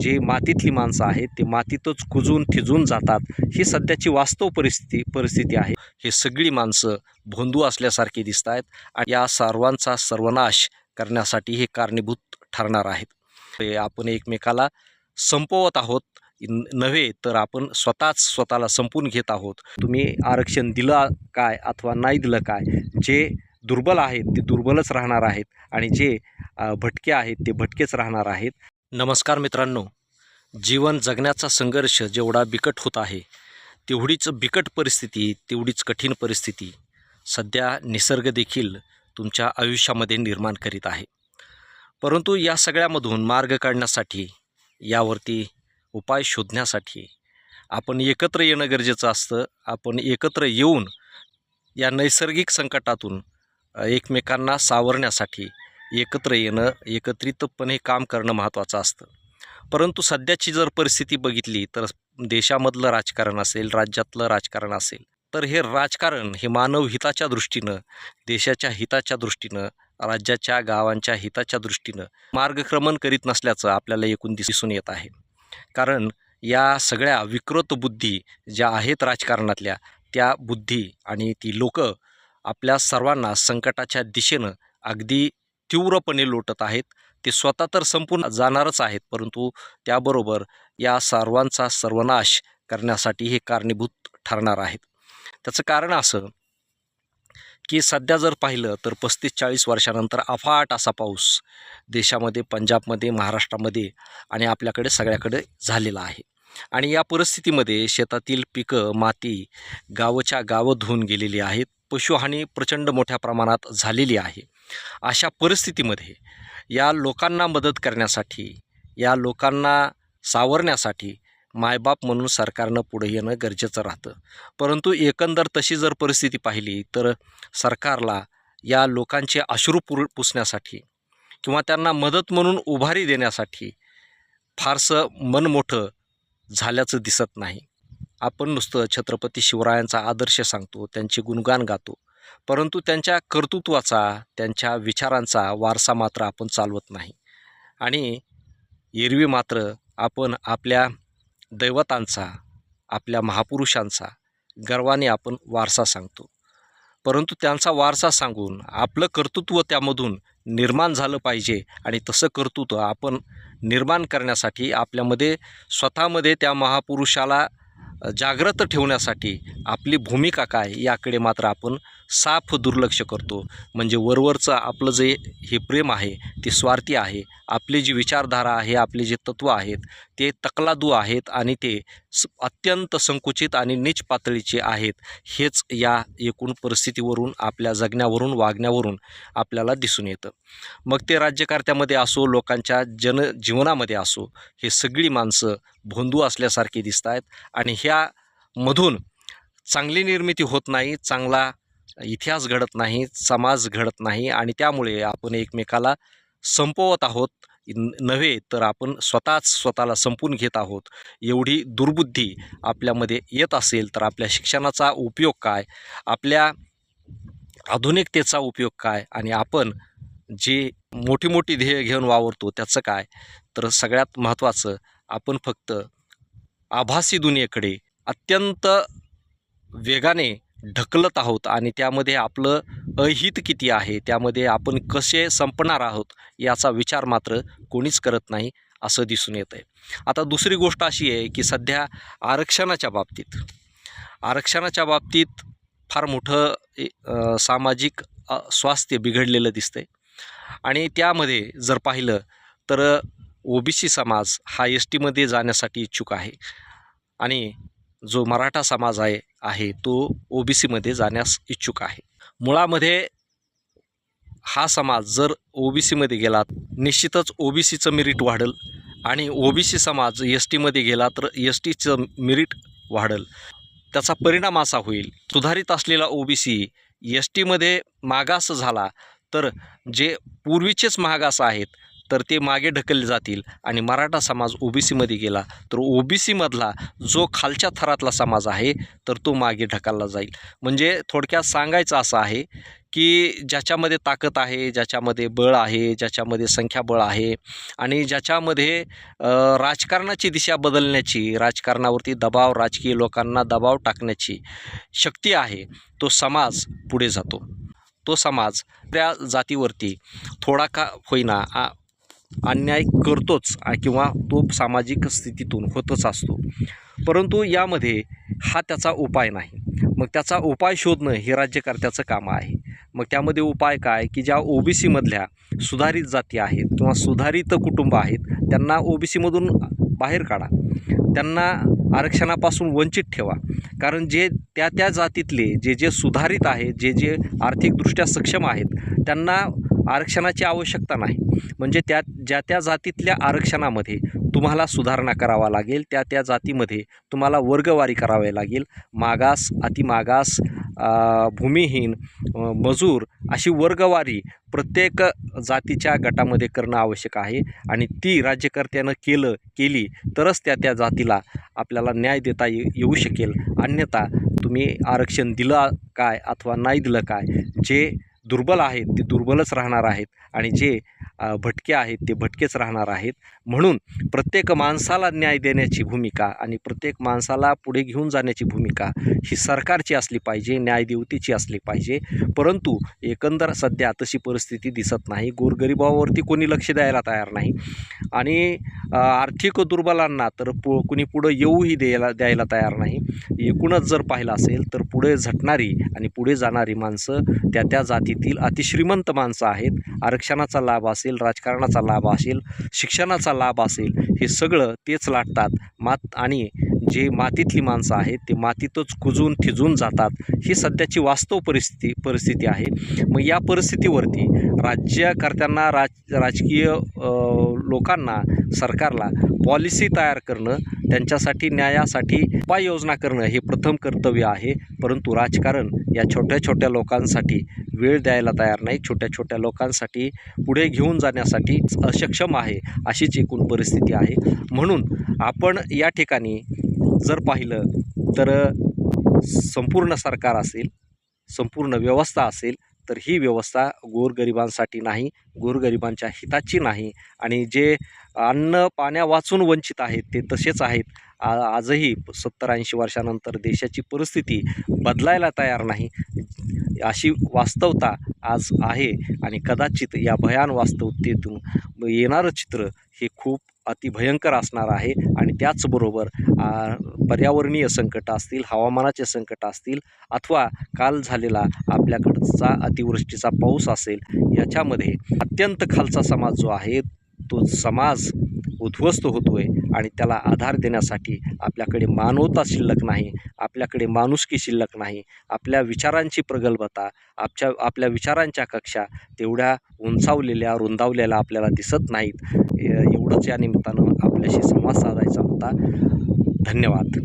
जे मातीतली माणसं आहेत ते मातीतच कुजून थिजून जातात ही सध्याची वास्तव परिस्थिती परिस्थिती आहे. हे सगळी माणसं भोंदू असल्यासारखी दिसत आहेत आणि या सर्वांचा सर्वनाश करण्यासाठी हे कारणीभूत ठरणार आहेत. आपण एकमेकाला संपवत आहोत. नव्हे तर आपण स्वतःच स्वतःला संपून घेत आहोत. तुम्ही आरक्षण दिलं काय अथवा नाही दिलं काय जे दुर्बल आहेत ते दुर्बलच राहणार आहेत आणि जे भटके आहेत ते भटकेच राहणार आहेत. नमस्कार मित्रांनो. जीवन जगण्याचा संघर्ष जेवढा बिकट होत आहे तेवढीच बिकट परिस्थिती तेवढीच कठीण परिस्थिती सध्या निसर्ग देखील तुमच्या आयुष्यामध्ये निर्माण करीत आहे. परंतु या सगळ्यामधून मार्ग काढण्यासाठी यावरती उपाय शोधण्यासाठी आपण एकत्र येणं गरजेचं असतं. आपण एकत्र येऊन या नैसर्गिक संकटातून एकमेकांना सावरण्यासाठी एकत्र येणं एकत्रितपणे काम करणं महत्त्वाचं असतं. परंतु सध्याची जर परिस्थिती बघितली तर देशामधलं राजकारण असेल राज्यातलं राजकारण असेल तर हे राजकारण हे मानव हिताच्या दृष्टीनं देशाच्या हिताच्या दृष्टीनं राज्याच्या गावांच्या हिताच्या दृष्टीनं मार्गक्रमण करीत नसल्याचं आपल्याला एकूण दिसून येत आहे. कारण या सगळ्या विकृत बुद्धी ज्या आहेत राजकारणातल्या त्या बुद्धी आणि ती लोकं आपल्या सर्वांना संकटाच्या दिशेनं अगदी तीव्रपणे लोटत आहेत. ते स्वतः तर संपून जाणारच आहेत परंतु त्याबरोबर या सर्वांचा सर्वनाश करण्यासाठी हे कारणीभूत ठरणार आहेत. त्याचं कारण असं की सध्या जर पाहिलं तर पस्तीस चाळीस वर्षानंतर अफाट असा पाऊस देशामध्ये पंजाबमध्ये महाराष्ट्रामध्ये आणि आपल्याकडे सगळ्याकडे झालेला आहे. आणि या परिस्थितीमध्ये शेतातील पिकं माती गावच्या गावं धुवून गेलेली आहेत. पशुहानी प्रचंड मोठ्या प्रमाणात झालेली आहे. अशा परिस्थितीमध्ये या लोकांना मदत करण्यासाठी या लोकांना सावरण्यासाठी मायबाप म्हणून सरकारनं पुढे येणं गरजेचं राहतं. परंतु एकंदर तशी जर परिस्थिती पाहिली तर सरकारला या लोकांचे अश्रू पुर पुसण्यासाठी किंवा त्यांना मदत म्हणून उभारी देण्यासाठी फारसं मन मोठं झाल्याचं दिसत नाही. आपण नुसतं छत्रपती शिवरायांचा आदर्श सांगतो त्यांचे गुणगान गातो परंतु त्यांच्या कर्तृत्वाचा त्यांच्या विचारांचा वारसा मात्र आपण चालवत नाही. आणि एरवी मात्र आपण आपल्या दैवतांचा आपल्या महापुरुषांचा गर्वाने आपण वारसा सांगतो. परंतु त्यांचा वारसा सांगून आपलं कर्तृत्व त्यामधून निर्माण झालं पाहिजे आणि तसं कर्तृत्व आपण निर्माण करण्यासाठी आपल्यामध्ये स्वतःमध्ये त्या महापुरुषाला जाग्रत ठेवण्यासाठी आपली भूमिका काय याकडे मात्र आपण साफ दुर्लक्ष करतो. म्हणजे वरवरचं आपलं जे हे प्रेम आहे ते स्वार्थी आहे. आपली जी विचारधारा आहे आपले जे तत्त्व आहेत ते तकलादू आहेत आणि ते अत्यंत संकुचित आणि नीच पातळीचे आहेत. हेच या एकूण परिस्थितीवरून आपल्या जगण्यावरून वागण्यावरून आपल्याला दिसून येतं. मग ते राज्यकर्त्यामध्ये असो लोकांच्या जनजीवनामध्ये असो हे सगळी माणसं भोंदू असल्यासारखी दिसत आहेत आणि ह्यामधून चांगली निर्मिती होत नाही चांगला इतिहास घडत नाही समाज घडत नाही आणि त्यामुळे आपण एकमेकाला संपवत आहोत. नव्हे तर आपण स्वतःच स्वतःला संपून घेत आहोत. एवढी दुर्बुद्धी आपल्यामध्ये येत असेल तर आपल्या शिक्षणाचा उपयोग काय? आपल्या आधुनिकतेचा उपयोग काय? आणि आपण जे मोठी मोठी ध्येय घेऊन वावरतो त्याचं काय? तर सगळ्यात महत्त्वाचं आपण फक्त आभासी दुनियेकडे अत्यंत वेगाने ढकलत आहोत आणि त्यामध्ये आपलं अहित किती आहे त्यामध्ये आपण कसे संपणार आहोत याचा विचार मात्र कोणीच करत नाही असं दिसून येतं आहे आता दुसरी गोष्ट अशी आहे की सध्या आरक्षणाच्या बाबतीत आरक्षणाच्या बाबतीत फार मोठं सामाजिक स्वास्थ्य बिघडलेलं दिसतंय. आणि त्यामध्ये जर पाहिलं तर ओ बी सी समाज हा एस टीमध्ये जाण्यासाठी इच्छुक आहे. आणि जो मराठा समाज आहे आहे तो ओ बी सीमध्ये जाण्यास इच्छुक आहे. मुळामध्ये हा समाज जर ओ बी सीमध्ये गेला निश्चितच ओ बी सीचं मेरिट वाढेल आणि ओ बी सी समाज एस टीमध्ये गेला तर एस टीचं मेरिट वाढेल. त्याचा परिणाम असा होईल सुधारित असलेला ओ बी सी एस टीमध्ये मागास झाला तर जे पूर्वीचेच मागास आहेत तर ते मागे ढकलले जातील. आणि मराठा समाज ओबीसीमध्ये गेला तर ओबीसीमधला जो खालच्या थरातला समाज आहे तर तो मागे ढकलला जाईल. म्हणजे थोडक्यात सांगायचं असं आहे की ज्याच्यामध्ये ताकद आहे ज्याच्यामध्ये बळ आहे ज्याच्यामध्ये संख्याबळ आहे आणि ज्याच्यामध्ये राजकारणाची दिशा बदलण्याची राजकारणावरती दबाव राजकीय लोकांना दबाव टाकण्याची शक्ती आहे तो समाज पुढे जातो. तो समाज त्या जातीवरती थोडा का होईना आ अन्याय करतोच किंवा तो सामाजिक स्थितीतून होतच असतो. परंतु यामध्ये हा त्याचा उपाय नाही. मग त्याचा उपाय शोधणं हे राज्यकर्त्याचं काम आहे. मग त्यामध्ये उपाय काय? की ज्या ओबीसीमधल्या सुधारित जाती आहेत किंवा सुधारित कुटुंब आहेत त्यांना ओबीसीमधून बाहेर काढा. त्यांना आरक्षणापासून वंचित ठेवा. कारण जे त्या त्या जातीतले जे जे सुधारित आहेत जे जे आर्थिकदृष्ट्या सक्षम आहेत त्यांना आरक्षणाची आवश्यकता नाही. म्हणजे त्या ज्या त्या जातीतल्या आरक्षणामध्ये तुम्हाला सुधारणा करावा लागेल त्या त्या जातीमध्ये तुम्हाला वर्गवारी करावी लागेल. मागास अतिमागास भूमिहीन मजूर अशी वर्गवारी प्रत्येक जातीच्या गटामध्ये करणं आवश्यक आहे आणि ती राज्यकर्त्यानं केलं केली तरच त्या त्या जातीला आपल्याला न्याय देता ये येऊ शकेल. अन्यथा तुम्ही आरक्षण दिलं काय अथवा नाही दिलं काय जे दुर्बल आहेत ते दुर्बलच राहणार आहेत आणि जे भटके आहेत ते भटकेच राहणार आहेत. म्हणून प्रत्येक माणसाला न्याय देण्याची भूमिका आणि प्रत्येक माणसाला पुढे घेऊन जाण्याची भूमिका ही सरकारची असली पाहिजे न्यायदेवतेची असली पाहिजे. परंतु एकंदर सध्या तशी परिस्थिती दिसत नाही. गोरगरिबावरती कोणी लक्ष द्यायला तयार नाही. आणि आर्थिक दुर्बलांना तर पु कुणी पुढं येऊही द्यायला द्यायला तयार नाही. एकूणच जर पाहिलं असेल तर पुढे झटणारी आणि पुढे जाणारी माणसं त्या त्या जातीतील अतिश्रीमंत माणसं आहेत. आरक्षणाचा लाभ असेल राजकारणाचा लाभ असेल शिक्षणाचा लाभ असेल हे सगळं तेच लाटतात. मात आणि जी मातीतली माणसं आहेत ते मातीतच कुजून थिजून जातात ही सध्याची वास्तव परिस्थिती परिस्थिती आहे. मग या परिस्थितीवरती राज्यकर्त्यांना राज राजकीय लोकांना सरकारला पॉलिसी तयार करणं त्यांच्यासाठी न्यायासाठी उपाययोजना करणं हे प्रथम कर्तव्य आहे. परंतु राजकारण या छोट्या छोट्या लोकांसाठी वेळ द्यायला तयार नाही. छोट्या छोट्या लोकांसाठी पुढे घेऊन जाण्यासाठी असक्षम आहे अशीच एकूण परिस्थिती आहे. म्हणून आपण या ठिकाणी जर पाहिलं तर संपूर्ण सरकार असेल संपूर्ण व्यवस्था असेल तर ही व्यवस्था गोरगरिबांसाठी नाही गोरगरिबांच्या हिताची नाही. आणि जे अन्न पाण्या वाचून वंचित आहेत ते तसेच आहेत. आ आजही सत्तर ऐंशी वर्षानंतर देशाची परिस्थिती बदलायला तयार नाही. अशी वास्तवता आज आहे. आणि कदाचित या भयान वास्तवतेतून येणारं चित्र हे खूप अतिभयंकर असणार आहे आणि त्याचबरोबर पर्यावरणीय संकट असतील हवामानाचे संकट असतील अथवा काल झालेला आपल्याकडचा अतिवृष्टीचा पाऊस असेल याच्यामध्ये अत्यंत खालचा समाज जो आहे तो समाज उद्ध्वस्त होतो आहे आणि त्याला आधार देण्यासाठी आपल्याकडे मानवता शिल्लक नाही आपल्याकडे माणुसकी शिल्लक नाही आपल्या विचारांची प्रगल्भता आपच्या आपल्या विचारांच्या कक्षा तेवढ्या उंचावलेल्या रुंदावलेल्या आपल्याला दिसत नाहीत. एवढंच या निमित्तानं आपल्याशी संवाद साधायचा होता. धन्यवाद.